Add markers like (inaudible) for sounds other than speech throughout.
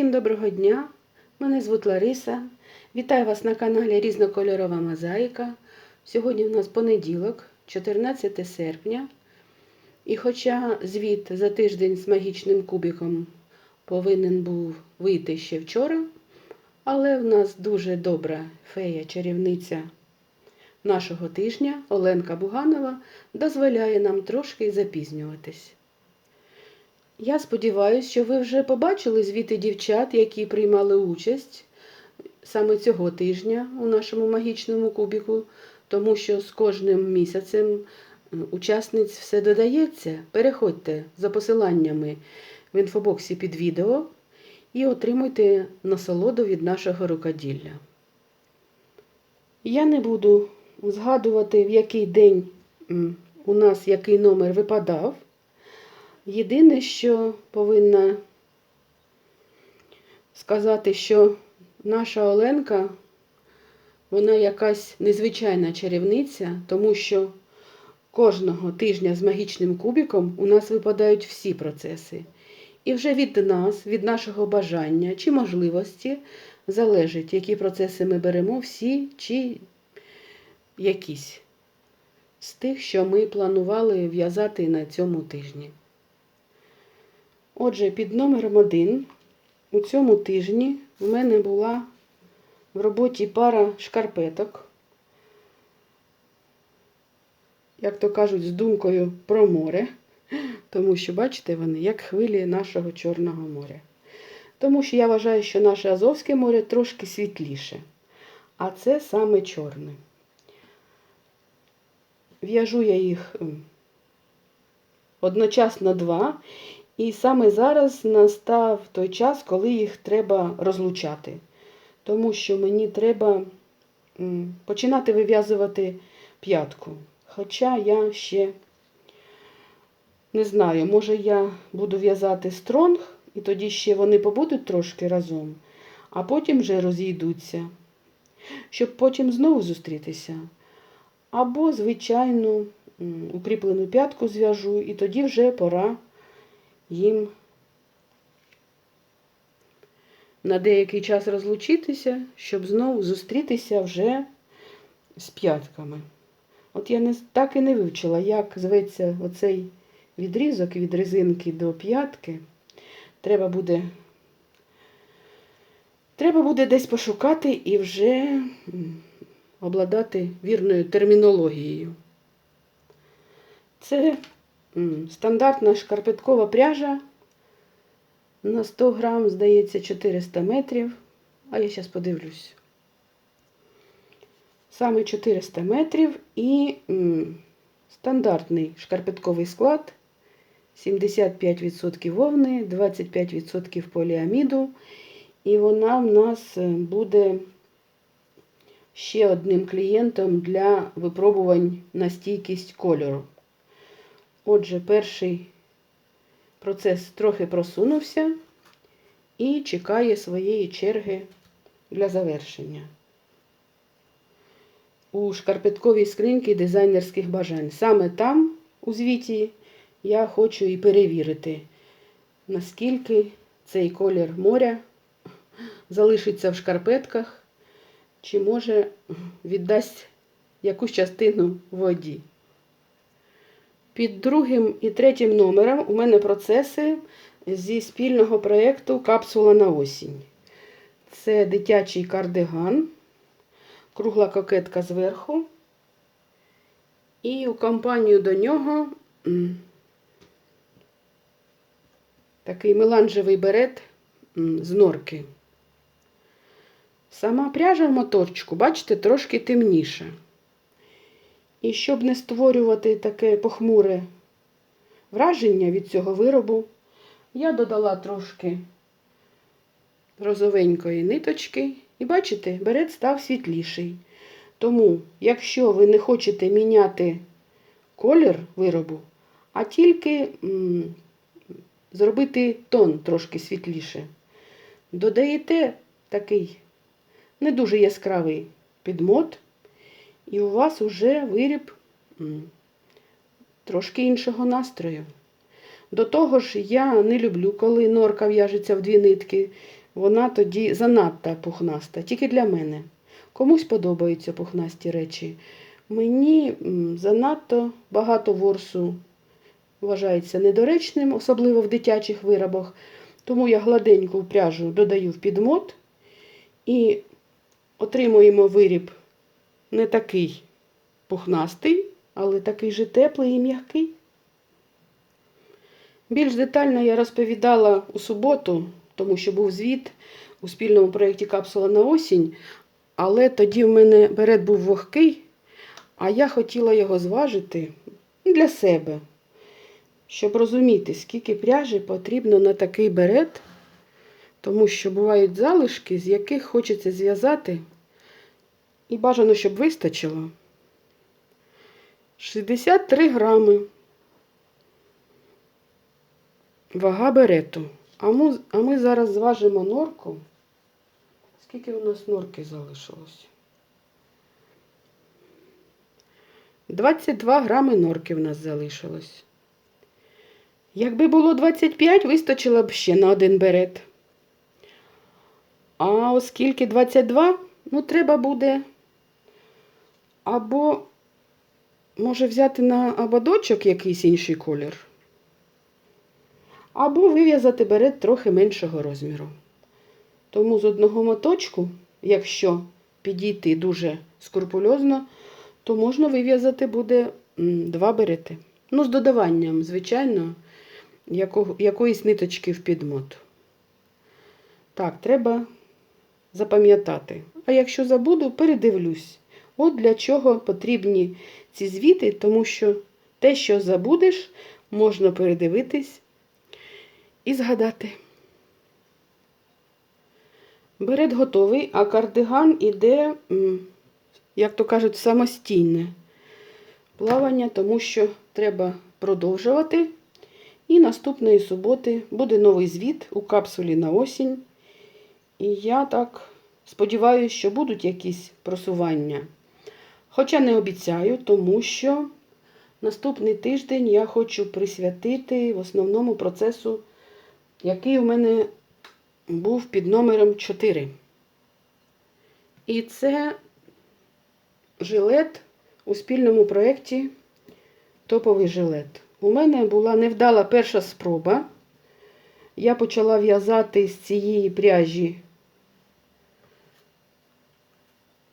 Всім доброго дня! Мене звуть Лариса. Вітаю вас на каналі Різнокольорова Мозаїка. Сьогодні у нас понеділок, 14 серпня. І хоча звіт за тиждень з магічним кубиком повинен був вийти ще вчора, але в нас дуже добра фея-чарівниця нашого тижня Оленка Буганова дозволяє нам трошки запізнюватись. Я сподіваюся, що ви вже побачили звіти дівчат, які приймали участь саме цього тижня у нашому магічному кубіку, тому що з кожним місяцем учасниць все додається. Переходьте за посиланнями в інфобоксі під відео і отримуйте насолоду від нашого рукоділля. Я не буду згадувати, в який день у нас який номер випадав. Єдине, що повинна сказати, що наша Оленка, вона якась незвичайна чарівниця, тому що кожного тижня з магічним кубіком у нас випадають всі процеси. І вже від нас, від нашого бажання чи можливості залежить, які процеси ми беремо, всі чи якісь з тих, що ми планували в'язати на цьому тижні. Отже, під номером 1 у цьому тижні в мене була в роботі пара шкарпеток, як то кажуть, з думкою про море, тому що, бачите, вони як хвилі нашого Чорного моря. Тому що я вважаю, що наше Азовське море трошки світліше, а це саме чорне. В'яжу я їх одночасно два. І саме зараз настав той час, коли їх треба розлучати. Тому що мені треба починати вив'язувати п'ятку. Хоча я ще не знаю, може я буду в'язати стронг, і тоді ще вони побудуть трошки разом, а потім вже розійдуться, щоб потім знову зустрітися. Або, звичайну, укріплену п'ятку зв'яжу, і тоді вже пора їм на деякий час розлучитися, щоб знову зустрітися вже з п'ятками. От я не, так і не вивчила, як зветься оцей відрізок від резинки до п'ятки. Треба буде, треба буде десь пошукати і вже обладати вірною термінологією. Це Стандартна шкарпеткова пряжа на 100 грам, здається, 400 метрів. А я зараз подивлюсь. Саме 400 метрів і м, стандартний шкарпетковий склад. 75% вовни, 25% поліаміду. І вона в нас буде ще одним клієнтом для випробувань на стійкість кольору. Отже, перший процес трохи просунувся і чекає своєї черги для завершення. У шкарпетковій скриньці дизайнерських бажань. Саме там, у звіті, я хочу і перевірити, наскільки цей колір моря залишиться в шкарпетках, чи може віддасть якусь частину воді. Під другим і третім номером у мене процеси зі спільного проєкту Капсула на осінь. Це дитячий кардиган, кругла кокетка зверху. І у компанію до нього такий меланжевий берет з норки. Сама пряжа в моторчику, бачите, трошки темніша. І щоб не створювати таке похмуре враження від цього виробу, я додала трошки розовенької ниточки. І бачите, берет став світліший. Тому, якщо ви не хочете міняти колір виробу, а тільки м зробити тон трошки світліше, додаєте такий не дуже яскравий підмот. І у вас уже виріб трошки іншого настрою. До того ж, я не люблю, коли норка в'яжеться в дві нитки. вона тоді занадто пухнаста, тільки для мене. Комусь подобаються пухнасті речі. Мені занадто багато ворсу вважається недоречним, особливо в дитячих виробах. Тому я гладеньку пряжу додаю в підмот і отримуємо виріб не такий пухнастий, але такий же теплий і м'який. Більш детально я розповідала у суботу, тому що був звіт у спільному проєкті Капсула на осінь, але тоді в мене берет був вогкий, а я хотіла його зважити для себе, щоб розуміти, скільки пряжі потрібно на такий берет, тому що бувають залишки, з яких хочеться зв'язати, і бажано, щоб вистачило. 63 грами. Вага берету. А ми, а ми зараз зважимо норку. Скільки у нас норки залишилось? 22 грами норки в нас залишилось. Якби було 25, вистачило б ще на один берет. А оскільки 22, ну треба буде або може взяти на ободочок якийсь інший колір. Або вив'язати берет трохи меншого розміру. Тому з одного моточку, якщо підійти дуже скрупульозно, то можна вив'язати буде два берети. Ну, з додаванням, звичайно, якого, якоїсь ниточки в підмот. Так, треба запам'ятати. А якщо забуду, передивлюсь. От для чого потрібні ці звіти, тому що те, що забудеш, можна передивитись і згадати. Берет готовий, а кардиган іде, як то кажуть, самостійне плавання, тому що треба продовжувати. І наступної суботи буде новий звіт у капсулі на осінь. І я так сподіваюся, що будуть якісь просування. Хоча не обіцяю, тому що наступний тиждень я хочу присвятити в основному процесу, який у мене був під номером 4. І це жилет у спільному проєкті Топовий жилет. У мене була невдала перша спроба. Я почала в'язати з цієї пряжі.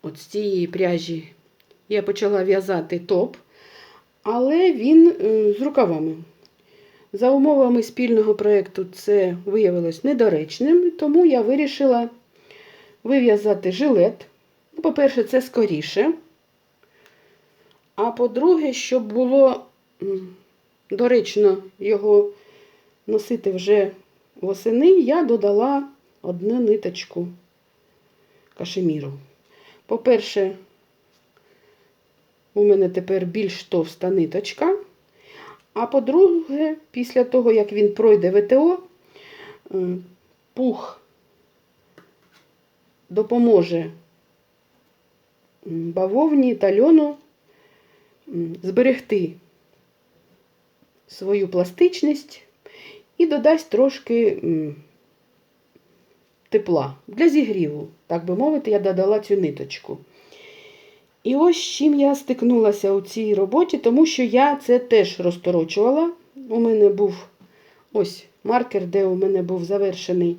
От з цієї пряжі я почала в'язати топ, але він е, з рукавами. За умовами спільного проєкту це виявилось недоречним, тому я вирішила вив'язати жилет. Ну, По-перше, це скоріше. А по-друге, щоб було доречно його носити вже восени, я додала одну ниточку кашеміру. По-перше, у мене тепер більш товста ниточка. А по-друге, після того, як він пройде ВТО, е, пух допоможе бавовні та льону зберегти свою пластичність і додасть трошки тепла для зігріву. Так би мовити, я додала цю ниточку. І ось чим я стикнулася у цій роботі, тому що я це теж розторочувала. У мене був ось маркер, де у мене був завершений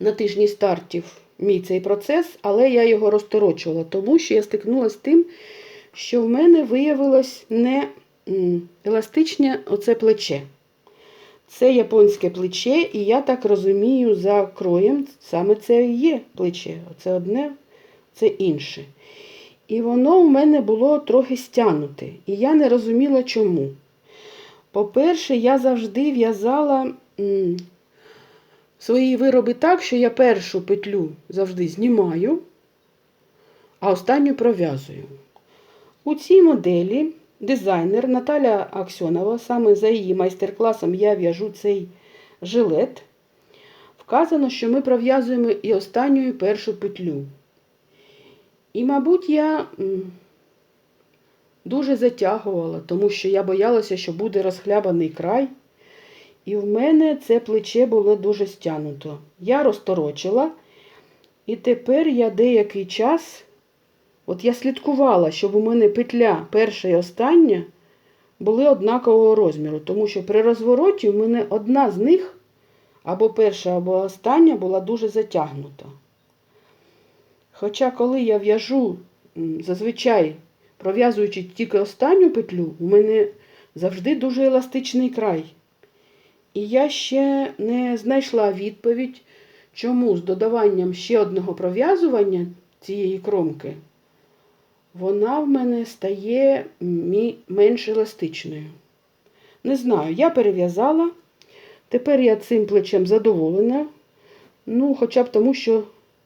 на тижні стартів мій цей процес, але я його розторочувала, тому що я стикнулася з тим, що в мене виявилось не еластичне оце плече. Це японське плече, і я так розумію, за кроєм саме це і є плече. Оце одне це інше. І воно в мене було трохи стягнуте. І я не розуміла чому. По-перше, я завжди в'язала свої вироби так, що я першу петлю завжди знімаю, а останню пров'язую. У цій моделі дизайнер Наталя Аксьонова, саме за її майстер-класом я в'яжу цей жилет. Вказано, що ми пров'язуємо і останню і першу петлю. І, мабуть, я дуже затягувала, тому що я боялася, що буде розхлябаний край. І в мене це плече було дуже стягнуто. Я розторочила, і тепер я деякий час, от я слідкувала, щоб у мене петля перша і остання були однакового розміру, тому що при розвороті в мене одна з них, або перша, або остання, була дуже затягнута. Хоча, коли я в'яжу, зазвичай пров'язуючи тільки останню петлю, у мене завжди дуже еластичний край. І я ще не знайшла відповідь, чому з додаванням ще одного пров'язування цієї кромки вона в мене стає менш еластичною. Не знаю, я перев'язала. Тепер я цим плечем задоволена. Ну, хоча б тому, що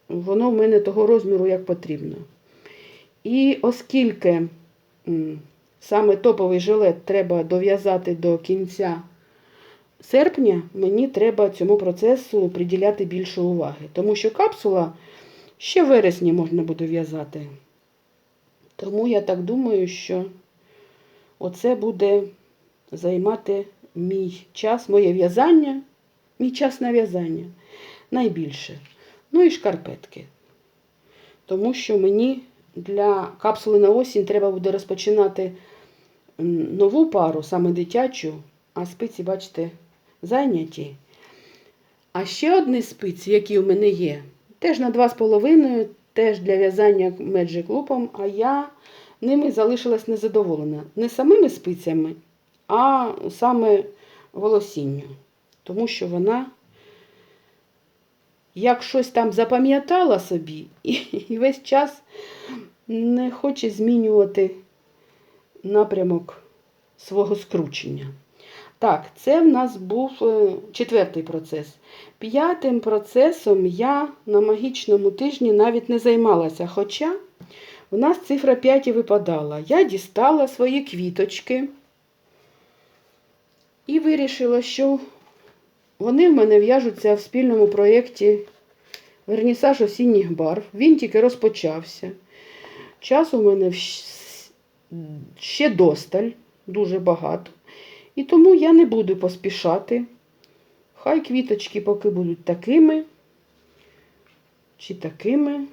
воно в мене того розміру, як потрібно. І оскільки саме топовий жилет треба дов'язати до кінця серпня, мені треба цьому процесу приділяти більше уваги. Тому що капсула ще в вересні можна буде в'язати. Тому я так думаю, що оце буде займати мій час, моє в'язання, мій час на в'язання найбільше. Ну і шкарпетки. Тому що мені для капсули на осінь треба буде розпочинати нову пару, саме дитячу, а спиці, бачите, зайняті. А ще одні спиці, які у мене є, теж на 2,5, теж для в'язання Magic Loop, а я ними залишилась незадоволена. Не самими спицями, а саме волосінню. Тому що вона як щось там запам'ятала собі, і, весь час не хоче змінювати напрямок свого скручення. Так, це в нас був е, четвертий процес. П'ятим процесом я на магічному тижні навіть не займалася, хоча у нас цифра 5 і випадала. Я дістала свої квіточки і вирішила, що вони в мене в'яжуться в спільному проєкті Вернісаж осінніх барв. Він тільки розпочався. Часу в мене ще досталь, дуже багато. І тому я не буду поспішати. Хай квіточки поки будуть такими чи такими.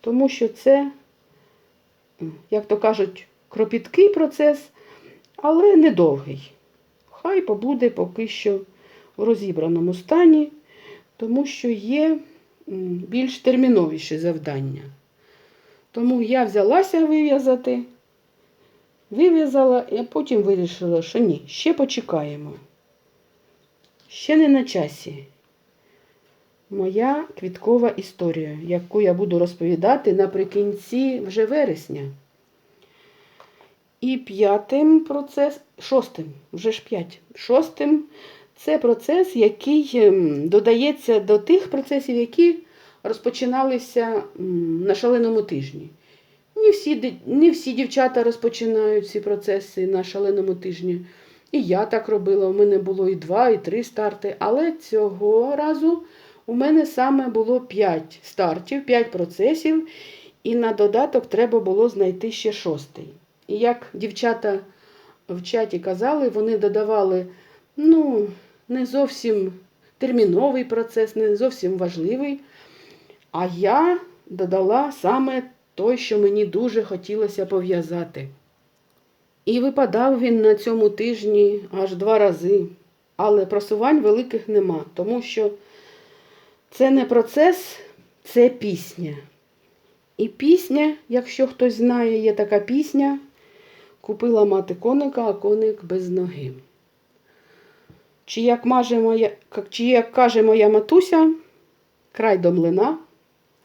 Тому що це, як то кажуть, кропіткий процес, але недовгий. Хай побуде поки що в розібраному стані, тому що є більш терміновіші завдання. Тому я взялася вив'язати, вив'язала, а потім вирішила, що ні, ще почекаємо. Ще не на часі. Моя квіткова історія, яку я буду розповідати наприкінці вже вересня. І п'ятим процес, шостим, вже ж п'ять. Шостим це процес, який ем, додається до тих процесів, які розпочиналися на шаленому тижні. Не всі, не всі дівчата розпочинають ці процеси на шаленому тижні. І я так робила. У мене було і два, і три старти. Але цього разу у мене саме було п'ять стартів, п'ять процесів, і на додаток треба було знайти ще шостий. І як дівчата в чаті казали, вони додавали ну, не зовсім терміновий процес, не зовсім важливий. А я додала саме той, що мені дуже хотілося пов'язати. І випадав він на цьому тижні аж два рази. Але просувань великих нема, тому що це не процес, це пісня. І пісня, якщо хтось знає, є така пісня, купила мати коника, а коник без ноги. Чи як, маже моя, чи як каже моя матуся, край до млина,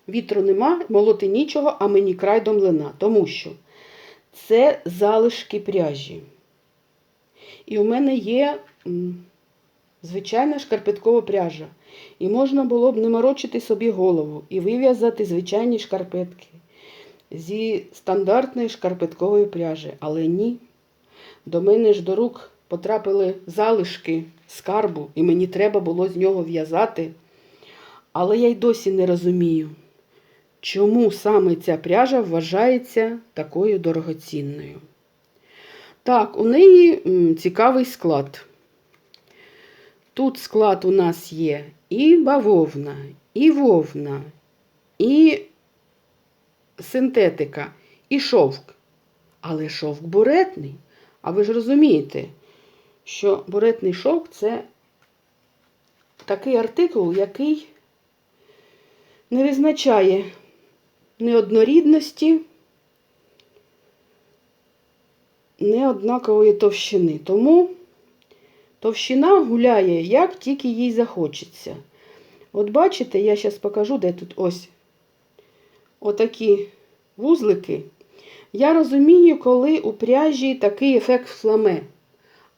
вітру нема, молоти нічого, а мені край до млина. Тому що це залишки пряжі. І у мене є звичайна шкарпеткова пряжа. І можна було б не морочити собі голову і вив'язати звичайні шкарпетки зі стандартної шкарпеткової пряжі. Але ні. До мене ж до рук потрапили залишки скарбу, і мені треба було з нього в'язати. Але я й досі не розумію, чому саме ця пряжа вважається такою дорогоцінною. Так, у неї цікавий склад. Тут склад у нас є і бавовна, і вовна, і синтетика, і шовк. Але шовк буретний. А ви ж розумієте, що буретний шовк це такий артикул, який не визначає неоднорідності, неоднакової товщини. Тому товщина гуляє, як тільки їй захочеться. От бачите, я зараз покажу, де тут ось отакі вузлики. Я розумію, коли у пряжі такий ефект фламе.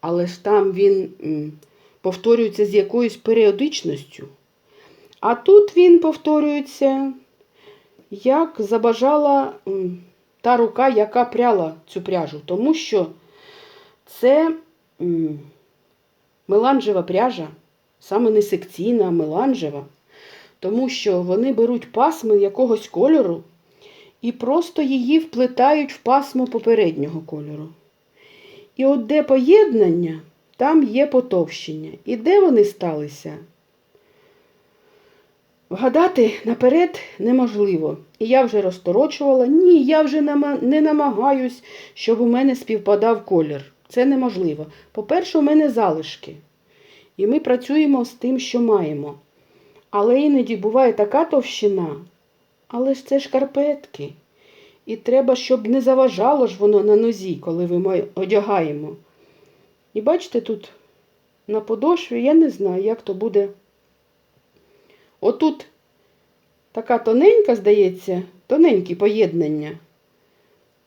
Але ж там він повторюється з якоюсь періодичністю. А тут він повторюється, як забажала та рука, яка пряла цю пряжу. Тому що це меланжева пряжа, саме не секційна, а меланжева. Тому що вони беруть пасми якогось кольору і просто її вплетають в пасмо попереднього кольору. І от де поєднання, там є потовщення. І де вони сталися? Вгадати наперед неможливо. І я вже розторочувала. Ні, я вже не намагаюсь, щоб у мене співпадав колір. Це неможливо. По-перше, у мене залишки. І ми працюємо з тим, що маємо. Але іноді буває така товщина. Але ж це шкарпетки. І треба, щоб не заважало ж воно на нозі, коли ми одягаємо. І бачите, тут на подошві, я не знаю, як то буде. Отут така тоненька, здається, тоненькі поєднання.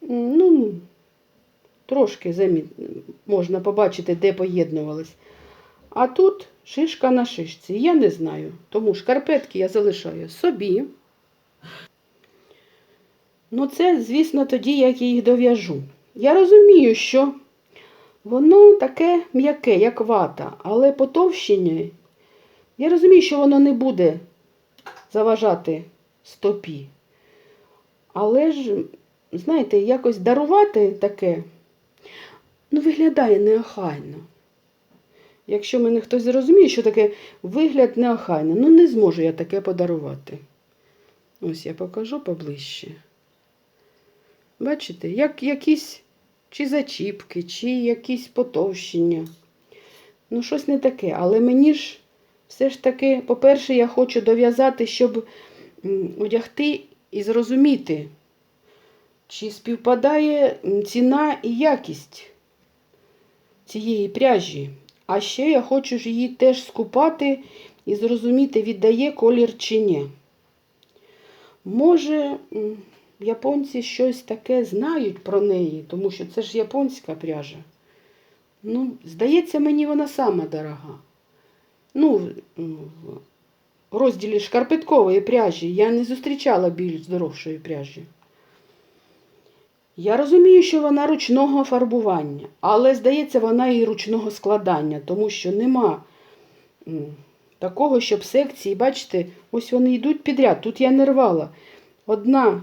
Ну, трошки замі... можна побачити, де поєднувались. А тут шишка на шишці. Я не знаю. Тому шкарпетки я залишаю собі. Ну, це, звісно, тоді, як я їх дов'яжу. Я розумію, що воно таке м'яке, як вата, але потовщення. Я розумію, що воно не буде заважати стопі. Але ж, знаєте, якось дарувати таке, ну, виглядає неохайно. Якщо мене хтось зрозуміє, що таке вигляд неохайно, ну не зможу я таке подарувати. Ось я покажу поближче. Бачите, як якісь чи зачіпки, чи якісь потовщення. Ну, щось не таке. Але мені ж все ж таки, по-перше, я хочу дов'язати, щоб одягти і зрозуміти, чи співпадає ціна і якість цієї пряжі. А ще я хочу ж її теж скупати і зрозуміти, віддає колір чи ні. Може, японці щось таке знають про неї, тому що це ж японська пряжа. Ну, здається, мені вона сама дорога. Ну, в- розділі шкарпеткової пряжі я не зустрічала більш здоровшої пряжі. Я розумію, що вона ручного фарбування, але, здається, вона і ручного складання, тому що нема такого, щоб секції, бачите, ось вони йдуть підряд. Тут я не рвала. Одна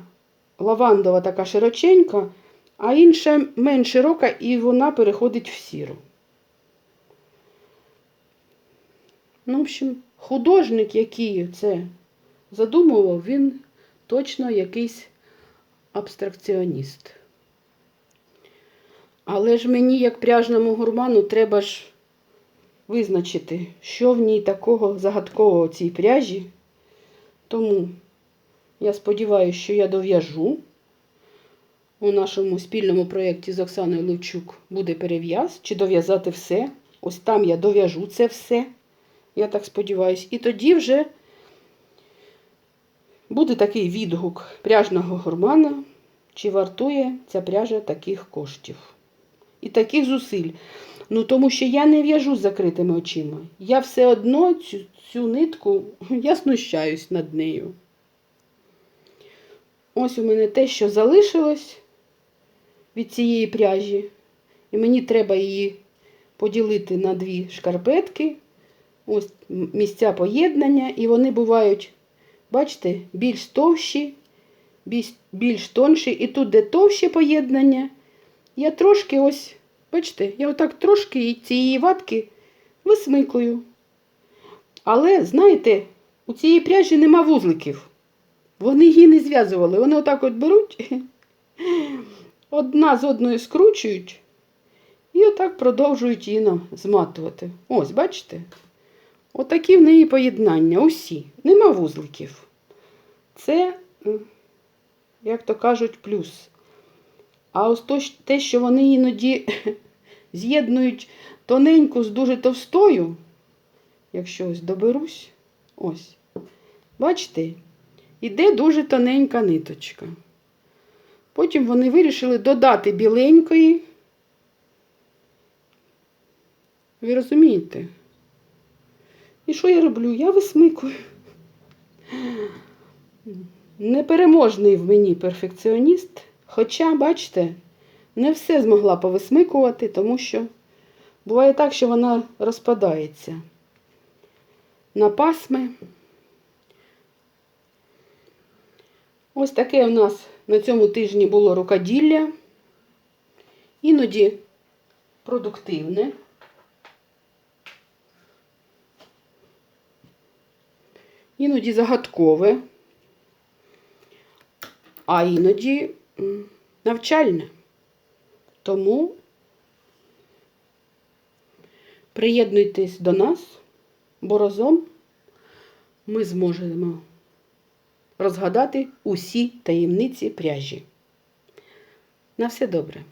лавандова така широченька, а інша менш широка, і вона переходить в сіру. Ну, в общем, художник, який це задумував, він точно якийсь абстракціоніст. Але ж мені, як пряжному гурману, треба ж визначити, що в ній такого загадкового цій пряжі. Тому я сподіваюся, що я дов'яжу. У нашому спільному проєкті з Оксаною Левчук буде перев'яз, чи дов'язати все. Ось там я дов'яжу це все. Я так сподіваюся. І тоді вже буде такий відгук пряжного гурмана, чи вартує ця пряжа таких коштів і таких зусиль. Ну, тому що я не в'яжу з закритими очима. Я все одно цю, цю нитку, (laughs) я знущаюсь над нею. Ось у мене те, що залишилось від цієї пряжі. І мені треба її поділити на дві шкарпетки. Ось місця поєднання, і вони бувають, бачите, більш товщі, більш, більш тонші. І тут, де товще поєднання, я трошки ось, бачите, я отак трошки цієї ватки висмикую. Але, знаєте, у цієї пряжі нема вузликів. Вони її не зв'язували. Вони отак от беруть, (laughs) одна з одною скручують і отак продовжують її зматувати. Ось, бачите? Отакі в неї поєднання. Усі. Нема вузликів. Це, як то кажуть, плюс. А ось то, те, що вони іноді (laughs) з'єднують тоненьку з дуже товстою, якщо ось доберусь, ось. Бачите, іде дуже тоненька ниточка. Потім вони вирішили додати біленької. Ви розумієте? І що я роблю? Я висмикую. Непереможний в мені перфекціоніст. Хоча, бачите, не все змогла повисмикувати, тому що буває так, що вона розпадається на пасми. Ось таке у нас на цьому тижні було рукоділля. Іноді продуктивне. Іноді загадкове, а іноді навчальне. Тому приєднуйтесь до нас, бо разом ми зможемо розгадати усі таємниці пряжі. На все добре.